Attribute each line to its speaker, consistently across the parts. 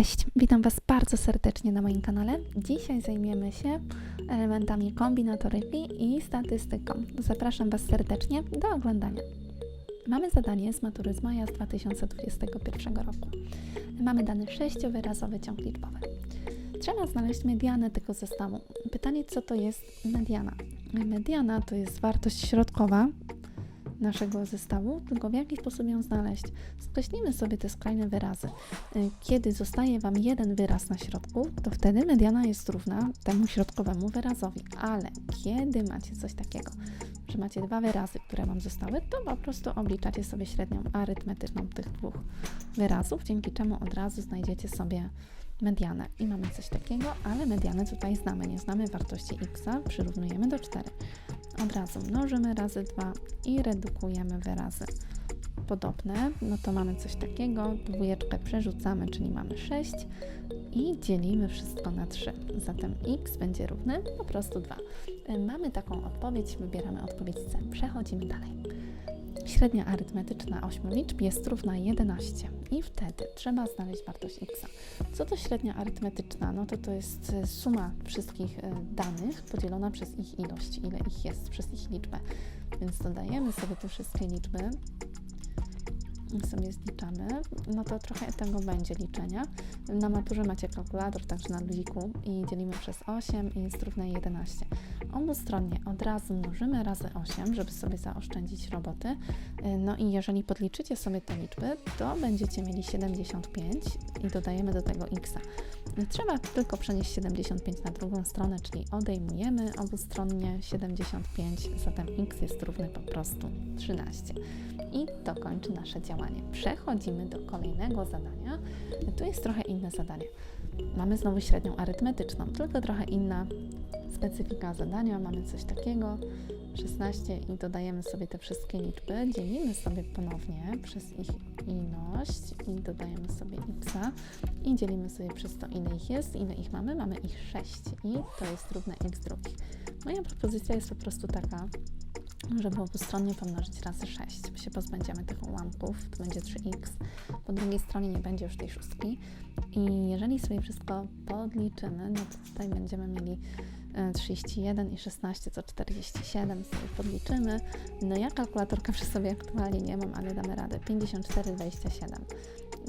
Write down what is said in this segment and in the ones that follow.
Speaker 1: Cześć, witam Was bardzo serdecznie na moim kanale. Dzisiaj zajmiemy się elementami kombinatoryki i statystyką. Zapraszam Was serdecznie do oglądania. Mamy zadanie z matury z maja z 2021 roku. Mamy dany sześciowyrazowy ciąg liczbowy. Trzeba znaleźć medianę tego zestawu. Pytanie, co to jest mediana? Mediana to jest wartość środkowa naszego zestawu, tylko w jaki sposób ją znaleźć. Skreślimy sobie te skrajne wyrazy. Y, Kiedy zostaje Wam jeden wyraz na środku, to wtedy mediana jest równa temu środkowemu wyrazowi. Ale kiedy macie coś takiego, że macie dwa wyrazy, które Wam zostały, to po prostu obliczacie sobie średnią arytmetyczną tych dwóch wyrazów, dzięki czemu od razu znajdziecie sobie medianę. I mamy coś takiego, ale medianę tutaj znamy. Nie znamy wartości x, przyrównujemy do 4 od razu mnożymy razy 2 i redukujemy wyrazy podobne, no to mamy coś takiego, dwójeczkę przerzucamy, czyli mamy 6 i dzielimy wszystko na 3. Zatem x będzie równy po prostu 2. Mamy taką odpowiedź, wybieramy odpowiedź C. Przechodzimy dalej. Średnia arytmetyczna 8 liczb jest równa 11 i wtedy trzeba znaleźć wartość x. Co to średnia arytmetyczna? No to to jest e, suma wszystkich e, danych podzielona przez ich ilość, ile ich jest, przez ich liczbę. Więc dodajemy sobie te wszystkie liczby sobie zliczamy, no to trochę tego będzie liczenia. Na maturze macie kalkulator, także na luziku i dzielimy przez 8 i jest równe 11. Obustronnie od razu mnożymy razy 8, żeby sobie zaoszczędzić roboty. No i jeżeli podliczycie sobie te liczby, to będziecie mieli 75 i dodajemy do tego x. Trzeba tylko przenieść 75 na drugą stronę, czyli odejmujemy obustronnie 75, zatem x jest równy po prostu 13. I to kończy nasze działanie. Przechodzimy do kolejnego zadania. Tu jest trochę inne zadanie. Mamy znowu średnią arytmetyczną, tylko trochę inna specyfika zadania. Mamy coś takiego, 16 i dodajemy sobie te wszystkie liczby, dzielimy sobie ponownie przez ich ilość i dodajemy sobie x i dzielimy sobie przez to, ile ich jest, ile ich mamy. Mamy ich 6 i to jest równe x drugich. Moja propozycja jest po prostu taka, żeby obustronnie pomnożyć razy 6. Się pozbędziemy tych ułamków, to będzie 3x. Po drugiej stronie nie będzie już tej szóstki. I jeżeli sobie wszystko podliczymy, no to tutaj będziemy mieli 31 e, i 16 to 47 sobie podliczymy. No ja kalkulatorkę przy sobie aktualnie nie mam, ale damy radę. 54, 27.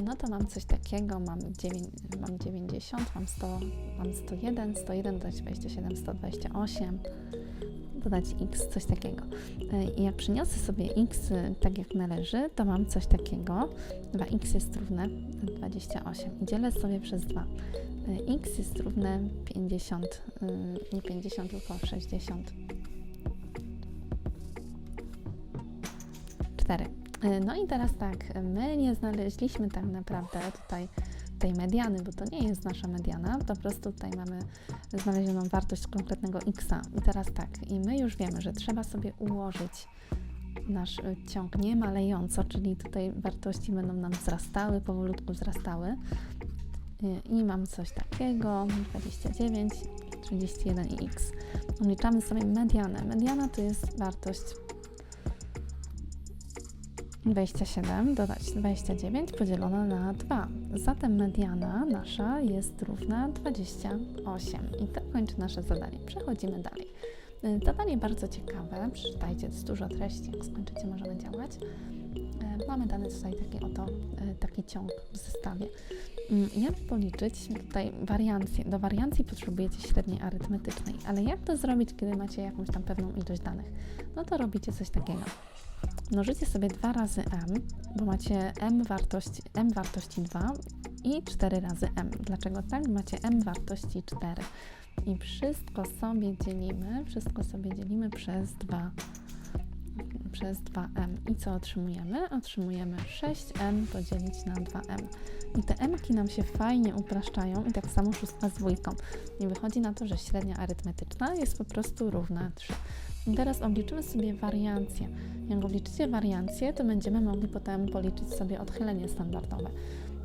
Speaker 1: No to mam coś takiego, mam, 9, mam 90, mam 100, mam 101, 101 dodać 27, 128 dodać x, coś takiego. E, I jak przyniosę sobie x e, tak jak należy, to mam coś takiego. 2x jest równe 28 i dzielę sobie przez 2. E, x jest równe 50, nie 50, tylko 64. No i teraz tak, my nie znaleźliśmy tak naprawdę tutaj tej mediany, bo to nie jest nasza mediana, po prostu tutaj mamy znalezioną wartość konkretnego x. I teraz tak, i my już wiemy, że trzeba sobie ułożyć nasz y, ciąg nie malejąco, czyli tutaj wartości będą nam wzrastały, powolutku wzrastały. Y, I mam coś takiego, 29, 31 i x. Obliczamy sobie medianę. Mediana to jest wartość 27 dodać 29 podzielone na 2. Zatem mediana nasza jest równa 28. I to kończy nasze zadanie. Przechodzimy dalej. Y, zadanie bardzo ciekawe. Przeczytajcie, jest dużo treści. Jak skończycie, możemy działać. Y, mamy dany tutaj taki oto y, taki ciąg w zestawie. Mm, jak policzyć tutaj wariancję? Do wariancji potrzebujecie średniej arytmetycznej, ale jak to zrobić, kiedy macie jakąś tam pewną ilość danych? No to robicie coś takiego mnożycie sobie 2 razy m, bo macie m wartości, m wartości 2 i 4 razy m. Dlaczego tak? Macie m wartości 4. I wszystko sobie dzielimy, wszystko sobie dzielimy przez 2 przez 2m. I co otrzymujemy? Otrzymujemy 6m podzielić na 2m. I te mki nam się fajnie upraszczają i tak samo szóstka z dwójką. I wychodzi na to, że średnia arytmetyczna jest po prostu równa 3. I teraz obliczymy sobie wariancję. Jak obliczycie wariancję, to będziemy mogli potem policzyć sobie odchylenie standardowe.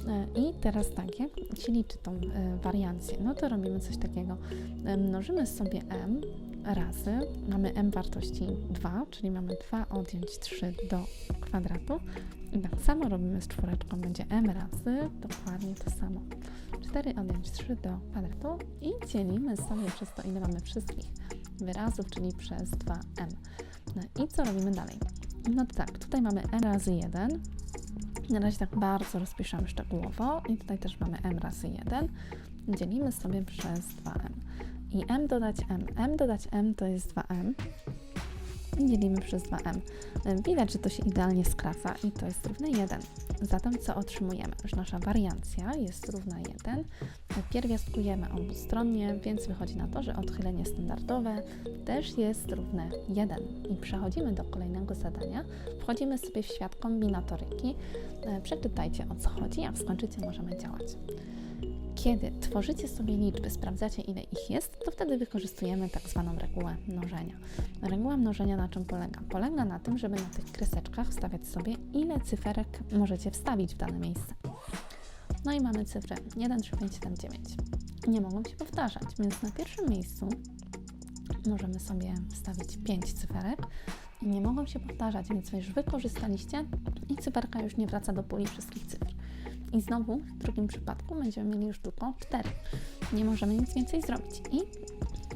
Speaker 1: E, I teraz tak, jak się liczy tą e, wariancję? No to robimy coś takiego. E, mnożymy sobie m razy, mamy m wartości 2, czyli mamy 2 odjąć 3 do kwadratu. I tak samo robimy z czwóreczką, będzie m razy, dokładnie to samo. 4 odjąć 3 do kwadratu i dzielimy sobie przez to, ile mamy wszystkich wyrazów, czyli przez 2m. No i co robimy dalej? No tak, tutaj mamy m razy 1. Na razie tak bardzo rozpiszemy szczegółowo i tutaj też mamy m razy 1. Dzielimy sobie przez 2m. I m dodać m. m dodać m to jest 2m. I dzielimy przez 2m. Widać, że to się idealnie skraca i to jest równe 1. Zatem co otrzymujemy? Że nasza wariancja jest równa 1. Pierwiastkujemy obustronnie, więc wychodzi na to, że odchylenie standardowe też jest równe 1. I przechodzimy do kolejnego zadania. Wchodzimy sobie w świat kombinatoryki. E, Przeczytajcie o co chodzi, jak skończycie możemy działać. Kiedy tworzycie sobie liczby, sprawdzacie ile ich jest, to wtedy wykorzystujemy tak zwaną regułę mnożenia. Reguła mnożenia na czym polega? Polega na tym, żeby na tych kreseczkach wstawiać sobie ile cyferek możecie wstawić w dane miejsce. No i mamy cyfry 1, 3, 5, 7, 9. Nie mogą się powtarzać, więc na pierwszym miejscu możemy sobie wstawić 5 cyferek i nie mogą się powtarzać, więc już wykorzystaliście i cyferka już nie wraca do puli wszystkich cyfr. I znowu w drugim przypadku będziemy mieli już tylko 4. Nie możemy nic więcej zrobić. I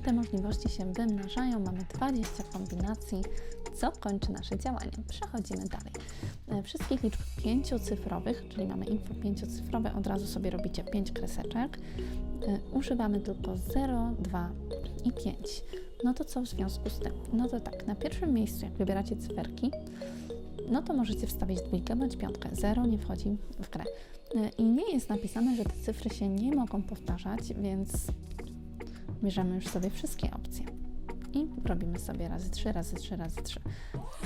Speaker 1: te możliwości się wymnażają. Mamy 20 kombinacji, co kończy nasze działanie. Przechodzimy dalej. E, Wszystkich liczb pięciocyfrowych, czyli mamy info pięciocyfrowe, od razu sobie robicie 5 kreseczek. E, Używamy tylko 0, 2 i 5. No to co w związku z tym? No to tak, na pierwszym miejscu, jak wybieracie cyferki, no to możecie wstawić dwójkę bądź piątkę. Zero nie wchodzi w grę. E, I nie jest napisane, że te cyfry się nie mogą powtarzać, więc bierzemy już sobie wszystkie opcje. I robimy sobie razy 3, razy 3, razy 3.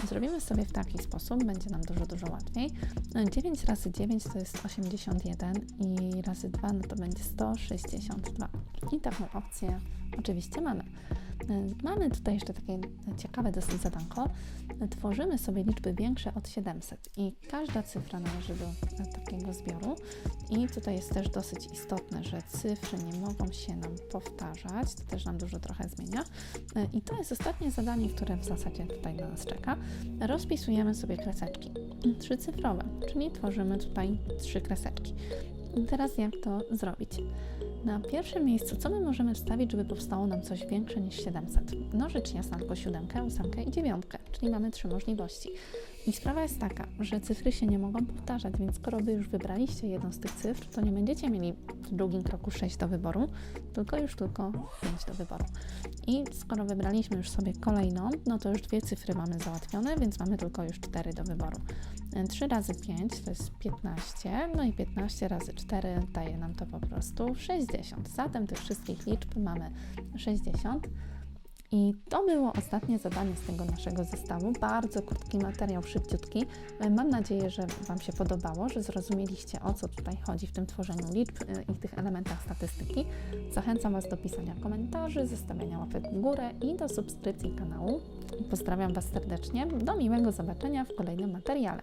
Speaker 1: Zrobimy sobie w taki sposób, będzie nam dużo, dużo łatwiej. E, 9 razy 9 to jest 81 i razy 2 no to będzie 162. I taką opcję oczywiście mamy. E, Mamy tutaj jeszcze takie ciekawe dosyć zadanko. E, Tworzymy sobie liczby większe od 700 i każda cyfra należy do e, takiego zbioru. I tutaj jest też dosyć istotne, że cyfry nie mogą się nam powtarzać. To też nam dużo trochę zmienia. E, I to jest ostatnie zadanie, które w zasadzie tutaj na nas czeka. Rozpisujemy sobie kreseczki trzycyfrowe, czyli tworzymy tutaj trzy kreseczki. Teraz jak to zrobić? Na pierwszym miejscu, co my możemy wstawić, żeby powstało nam coś większe niż 700? No rzecz jasna, tylko siódemkę, ósemkę i dziewiątkę, czyli mamy trzy możliwości. I sprawa jest taka, że cyfry się nie mogą powtarzać, więc skoro Wy już wybraliście jedną z tych cyfr, to nie będziecie mieli w drugim kroku 6 do wyboru, tylko już tylko 5 do wyboru. I skoro wybraliśmy już sobie kolejną, no to już dwie cyfry mamy załatwione, więc mamy tylko już 4 do wyboru. 3 razy 5 to jest 15, no i 15 razy 4 daje nam to po prostu 60. Zatem tych wszystkich liczb mamy 60. I to było ostatnie zadanie z tego naszego zestawu. Bardzo krótki materiał, szybciutki. Mam nadzieję, że Wam się podobało, że zrozumieliście o co tutaj chodzi w tym tworzeniu liczb y, i tych elementach statystyki. Zachęcam Was do pisania komentarzy, zostawiania łapek w górę i do subskrypcji kanału. Pozdrawiam Was serdecznie. Do miłego zobaczenia w kolejnym materiale.